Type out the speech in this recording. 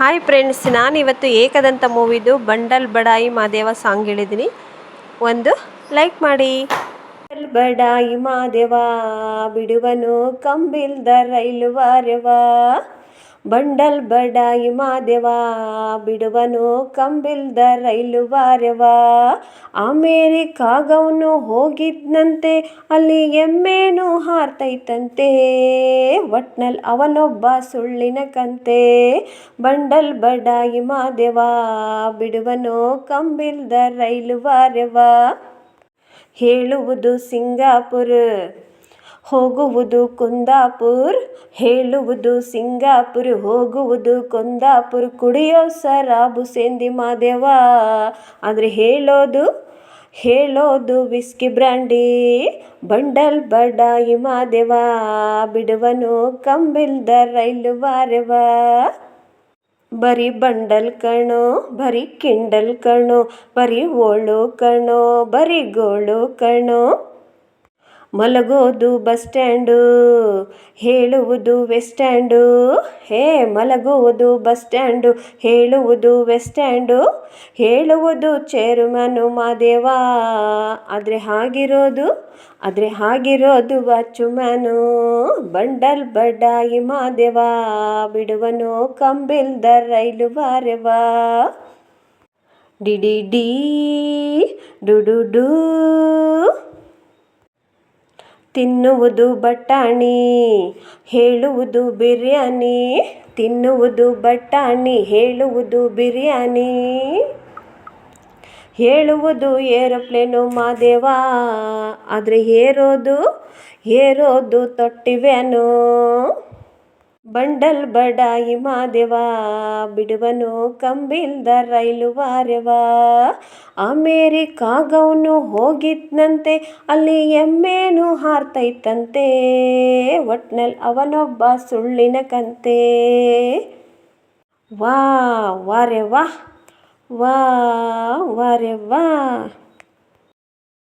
Hi friends ನಾನಿವತ್ತು ಏಕದಂತ ಮೂವಿದು bundle ಬಡಾಯಿ ಮಾದೇವ ಸಾಂಗ್ ಹೇಳಿದ್ದೀನಿ. ಒಂದು ಲೈಕ್ ಮಾಡಿ. ಬಂಡಲ್ ಬಡಾಯಿ ಮಾದೇವ, ಬಿಡುವನು ಕಂಬಿಲ್ದ ರೈಲು ವಾರ್ಯವ ಬಂಡಲ್ ಬಡಾಯಿ ಮಾದೇವ, ಬಿಡುವನು ಕಂಬಿಲ್ದ ರೈಲು ವಾರ್ಯವ ಅಮೇರಿಕಾಗವನು ಹೋಗಿದ್ನಂತೆ, ಅಲ್ಲಿ ಎಮ್ಮೆನೂ ಹಾರ್ತೈತಂತೆ. ಒಟ್ನಲ್ಲಿ ಅವನೊಬ್ಬ ಸುಳ್ಳಿನ ಕಂತೆ. ಬಂಡಲ್ ಬಡಾಯಿ ಮಾದೇವ, ಬಿಡುವನು ಕಂಬಿಲ್ದ ರೈಲು ವಾರೆವ. ಹೇಳುವುದು ಸಿಂಗಾಪುರ್, ಹೋಗುವುದು ಕುಂದಾಪುರ್. ಹೇಳುವುದು ಸಿಂಗಾಪುರ್, ಹೋಗುವುದು ಕುಂದಾಪುರ್. ಕುಡಿಯೋ ಸರಾಬು ಸೇಂದಿ ಮಾದೇವ. ಆದರೆ ಹೇಳೋದು ಹೇಳೋದು ವಿಸ್ಕಿ ಬ್ರ್ಯಾಂಡಿ. ಬಂಡಲ್ ಬಡ ಮಾದೇವ, ಬಿಡುವನು ಕಂಬಿಲ್ದ ರೈಲು ವಾರೆವ ಬರೀ ಬಂಡಲ್ ಕಣೋ, ಬರೀ ಕಿಂಡಲ್ ಕಣೋ, ಬರೀ ಓಳು ಕಣೋ, ಬರೀ ಗೋಳು ಕಣೋ. ಮಲಗೋದು ಬಸ್ ಸ್ಟ್ಯಾಂಡು. ಹೇಳುವುದು ವೆಸ್ಟ್ಯಾಂಡು ಸ್ಟ್ಯಾಂಡು ಹೇ, ಮಲಗುವುದು ಬಸ್ ಸ್ಟ್ಯಾಂಡು ಹೇಳುವುದು ವೆಸ್ಟ್ಯಾಂಡು ಸ್ಟ್ಯಾಂಡು ಹೇಳುವುದು ಚೇರುಮನು ಮಾದೇವ ಆದರೆ ಹಾಗಿರೋದು ಆದರೆ ಹಾಗಿರೋದು ಬಚ್ಚುಮನು ಬಂಡಲ್ ಬಡ್ಡಾಯಿ ಮಾದೇವ ಬಿಡುವನು ಕಂಬಿಲ್ದ ರೈಲು ಬಾರೆವ ಡಿ ಡಿ ಡುಡು ಡೂ. ತಿನ್ನುವುದು ಬಟಾಣಿ, ಹೇಳುವುದು ಬಿರಿಯಾನಿ, ತಿನ್ನುವುದು ಬಟಾಣಿ, ಹೇಳುವುದು ಬಿರಿಯಾನಿ. ಹೇಳುವುದು ಏರೋಪ್ಲೇನು ಮಾದೇವ, ಆದರೆ ಏರೋದು ಏರೋದು ತೊಟ್ಟಿವ್ಯಾನು. ಬಂಡಲ್ ಬಡಾಯಿ ಮಾದೇವ, ಬಿಡುವನು ಕಂಬಿಲ್ದ ರೈಲು ವಾರ್ಯವ ಅಮೇರಿಕಾಗವನು ಹೋಗಿದ್ನಂತೆ ಅಲ್ಲಿ ಎಮ್ಮೇನು ಹಾರ್ತೈತಂತೆ. ಒಟ್ನಲ್ಲಿ ಅವನೊಬ್ಬ ಸುಳ್ಳಿನ ಕಂತೆ. ವಾ ವಾರೆ ವಾ ವಾ